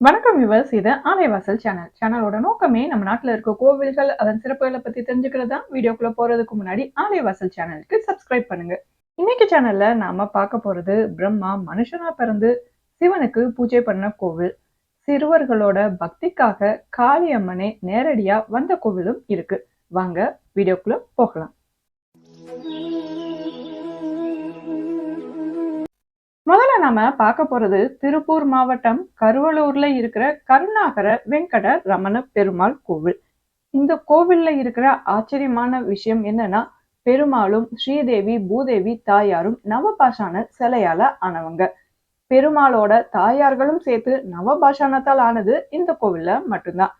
வணக்கம் விவர்ஸ் இது ஆலைவாசல் சேனல் சேனலோட நோக்கமே நம்ம நாட்டுல இருக்க கோவில்கள் அதன் சிறப்புகளை பத்தி தெரிஞ்சுக்கிறது தான் வீடியோக்குள்ள போறதுக்கு முன்னாடி ஆலைவாசல் சேனலுக்கு சப்ஸ்கிரைப் பண்ணுங்க. இன்னைக்கு சேனல்ல நாம பார்க்க போறது பிரம்மா மனுஷனா பிறந்து சிவனுக்கு பூஜை பண்ண கோவில். சிறுவர்களோட பக்திக்காக காளியம்மனே நேரடியா வந்த கோவிலும் இருக்கு. வாங்க வீடியோக்குள்ள போகலாம். நாம பார்க்க போறது திருப்பூர் மாவட்டம் கருவலூர்ல இருக்கிற கருணாகர வெங்கட ரமண பெருமாள் கோவில். இந்த கோவில்ல இருக்கிற ஆச்சரியமான விஷயம் என்னன்னா பெருமாளும் ஸ்ரீதேவி பூதேவி தாயாரும் நவபாஷான சிலையால ஆனவங்க. பெருமாளோட தாயார்களும் சேர்த்து நவபாஷானத்தால் ஆனது இந்த கோவில்ல மட்டும்தான்.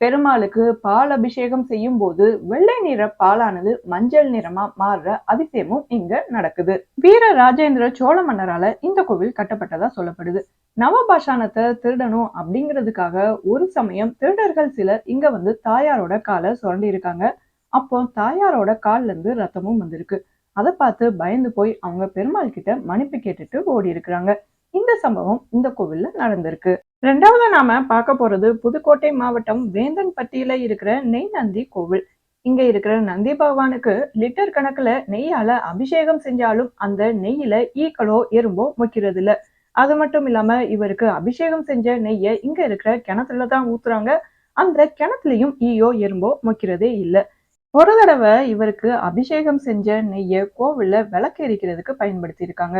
பெருமாளுக்கு பால் அபிஷேகம் செய்யும் போது வெள்ளை நிற பாலானது மஞ்சள் நிறமா மாறுற அதிசயமும் இங்க நடக்குது. வீர ராஜேந்திர சோழ மன்னரால இந்த கோவில் கட்டப்பட்டதா சொல்லப்படுது. நவபாஷானத்தை திருடணும் அப்படிங்கிறதுக்காக ஒரு சமயம் திருடர்கள் சிலர் இங்க வந்து தாயாரோட காலை சுரண்டி இருக்காங்க. அப்போ தாயாரோட கால்ல இருந்து ரத்தமும் வந்திருக்கு. அதை பார்த்து பயந்து போய் அவங்க பெருமாள் கிட்ட மன்னிப்பு கேட்டுட்டு ஓடி இருக்கிறாங்க இந்த சம்பவம் இந்த கோவில்ல நடந்திருக்கு. ரெண்டாவது நாம பார்க்க போறது புதுக்கோட்டை மாவட்டம் வேந்தன்பட்டியில இருக்கிற நெய் நந்தி கோவில். இங்க இருக்கிற நந்தி பகவானுக்கு லிட்டர் கணக்குல நெய்யால அபிஷேகம் செஞ்சாலும் அந்த நெய்யில ஈக்களோ எறும்போ முக்கிறது இல்ல அது மட்டும் இல்லாம இவருக்கு அபிஷேகம் செஞ்ச நெய்யை இங்க இருக்கிற கிணத்துல தான் ஊத்துறாங்க. அந்த கிணத்துலயும் ஈயோ எறும்போ முக்கிறதே இல்ல. ஒரு தடவை இவருக்கு அபிஷேகம் செஞ்ச நெய்யை கோவில்ல விளக்கு எரிக்கிறதுக்கு பயன்படுத்தி இருக்காங்க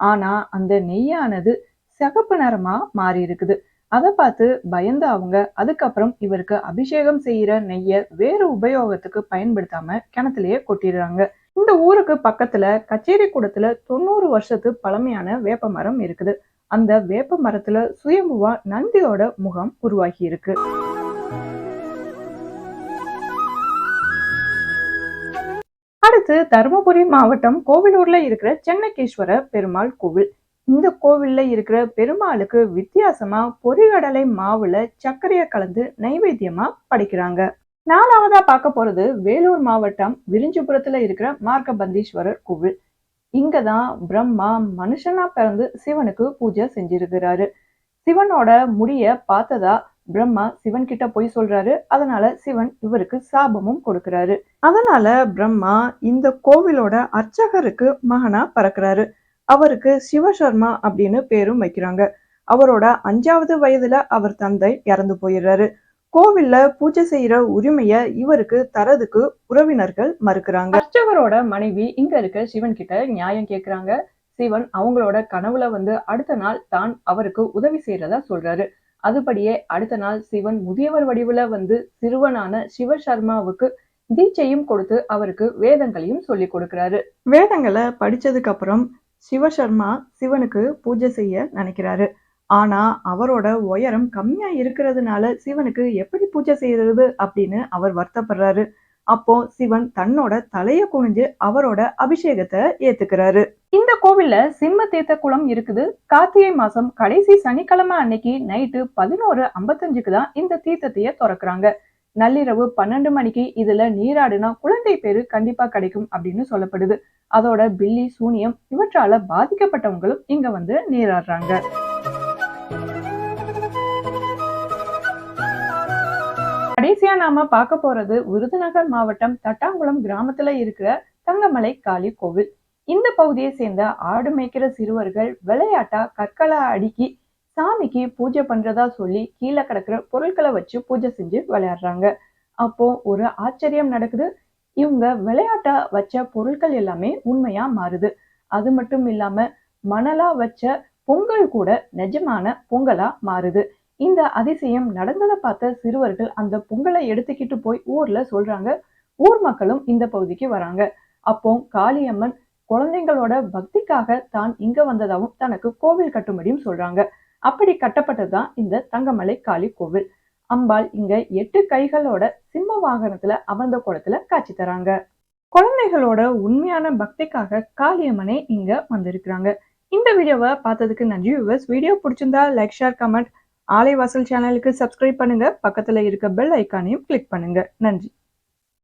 ஆனா அந்த நெய்யானது சிகப்பு நிறமா மாறி இருக்குது அதை பார்த்து பயந்த அவங்க அதுக்கப்புறம் இவருக்கு அபிஷேகம் செய்யற நெய்ய வேறு உபயோகத்துக்கு பயன்படுத்தாம கிணத்துலயே கொட்டிடுறாங்க. இந்த ஊருக்கு பக்கத்துல கச்சேரி கூடத்துல தொண்ணூறு வருஷத்து பழமையான வேப்ப மரம் இருக்குது. அந்த வேப்ப மரத்துல சுயம்புவா நந்தியோட முகம் உருவாகி இருக்கு அடுத்து தருமபுரி மாவட்டம் கோவிலூர்ல இருக்கிற சென்னகேஸ்வர பெருமாள் கோவில். இந்த கோவில்ல இருக்கிற பெருமாளுக்கு வித்தியாசமா பொறிகடலை மாவுல சர்க்கரைய கலந்து நைவேத்தியமா படைக்கிறாங்க. நாலாவதா பார்க்க போறது வேலூர் மாவட்டம் விரிஞ்சிபுரத்துல இருக்கிற மார்க்கபந்தீஸ்வரர் கோவில். இங்கதான் பிரம்மா மனுஷனா பிறந்து சிவனுக்கு பூஜை செஞ்சிருக்கிறாரு. சிவனோட முடிய பார்த்ததா பிரம்மா சிவன் கிட்ட போய் சொல்றாரு. அதனால சிவன் இவருக்கு சாபமும் கொடுக்கிறாரு. அதனால பிரம்மா இந்த கோவிலோட அர்ச்சகருக்கு மகனா பறக்கிறாரு. அவருக்கு சிவசர்மா அப்படின்னு பேரும் வைக்கிறாங்க. அவரோட அஞ்சாவது வயதுல அவர் தந்தை இறந்து போயிடுறாரு. கோவில்ல பூஜை செய்யற உரிமைய இவருக்கு தரதுக்கு உறவினர்கள் மறுக்கிறாங்க. அர்ச்சகரோட மனைவி இங்க இருக்க சிவன் கிட்ட நியாயம் கேக்குறாங்க. சிவன் அவங்களோட கனவுல வந்து அடுத்த நாள் தான் அவருக்கு உதவி செய்யறதா சொல்றாரு. அதுபடியே அடுத்த நாள் சிவன் முதியவர் வடிவுல வந்து சிறுவனான சிவசர்மாவுக்கு தீட்சையும் கொடுத்து அவருக்கு வேதங்களையும் சொல்லி கொடுக்கிறாரு. வேதங்களை படிச்சதுக்கு அப்புறம் சிவசர்மா சிவனுக்கு பூஜை செய்ய நினைக்கிறாரு. ஆனா அவரோட உயரம் கம்மியா இருக்கிறதுனால சிவனுக்கு எப்படி பூஜை செய்யறது அப்படின்னு அவர் வருத்தப்படுறாரு. அப்போ சிவன் தன்னோட தலைய குனிஞ்சு அவரோட அபிஷேகத்தை ஏத்துக்கிறாரு. இந்த கோவில்ல சிம்ம தீர்த்த குளம் இருக்குது. கார்த்திகை மாசம் கடைசி சனிக்கிழமை அன்னைக்கு நைட்டு பதினோரு ஐம்பத்தஞ்சுக்கு தான் இந்த தீர்த்தத்தைய திறக்கிறாங்க. நள்ளிரவு பன்னெண்டு மணிக்கு இதுல நீராடுனா குழந்தை பேரு கண்டிப்பா கிடைக்கும் அப்படின்னு சொல்லப்படுது. அதோட பில்லி சூனியம் இவற்றால பாதிக்கப்பட்டவங்களும் இங்க வந்து நீராடுறாங்க. கடைசியா நாம பார்க்க போறது விருதுநகர் மாவட்டம் தட்டாங்குளம் கிராமத்துல இருக்கிற தங்கமலை காளி கோவில். இந்த பகுதியை சேர்ந்த ஆடு மேய்க்கிற சிறுவர்கள் விளையாட்டா கற்களை அடுக்கி சாமிக்கு பூஜை பண்றதா சொல்லி கீழே கிடக்குற பொருட்களை வச்சு பூஜை செஞ்சு விளையாடுறாங்க. அப்போ ஒரு ஆச்சரியம் நடக்குது. இவங்க விளையாட்டா வச்ச பொருட்கள் எல்லாமே உண்மையா மாறுது. அது மட்டும் இல்லாம மணலா வச்ச பொங்கல் கூட நிஜமான பொங்கலா மாறுது. இந்த அதிசயம் நடந்ததை பார்த்த சிறுவர்கள் அந்த பொங்கலை எடுத்துக்கிட்டு போய் ஊர்ல சொல்றாங்க. ஊர் மக்களும் இந்த பகுதிக்கு வராங்க. அப்போ காளியம்மன் குழந்தைங்களோட பக்திக்காக தான் இங்க வந்ததாகவும் தனக்கு கோவில் கட்டும்படியும் சொல்றாங்க. அப்படி கட்டப்பட்டதுதான் இந்த தங்கமலை காளி கோவில். அம்பாள் இங்க எட்டு கைகளோட சிம்ம வாகனத்துல அமர்ந்த குளத்துல காட்சி தராங்க. குழந்தைகளோட உண்மையான பக்திக்காக காளியம்மனே இங்க வந்திருக்கிறாங்க. இந்த வீடியோவை பார்த்ததுக்கு நன்றி வியூவர்ஸ் வீடியோ பிடிச்சிருந்தா லைக் ஷேர் கமெண்ட் ஆலைவாசல் சேனலுக்கு சப்ஸ்கிரைப் பண்ணுங்க. பக்கத்துல இருக்க பெல் ஐக்கானையும் கிளிக் பண்ணுங்க. நன்றி.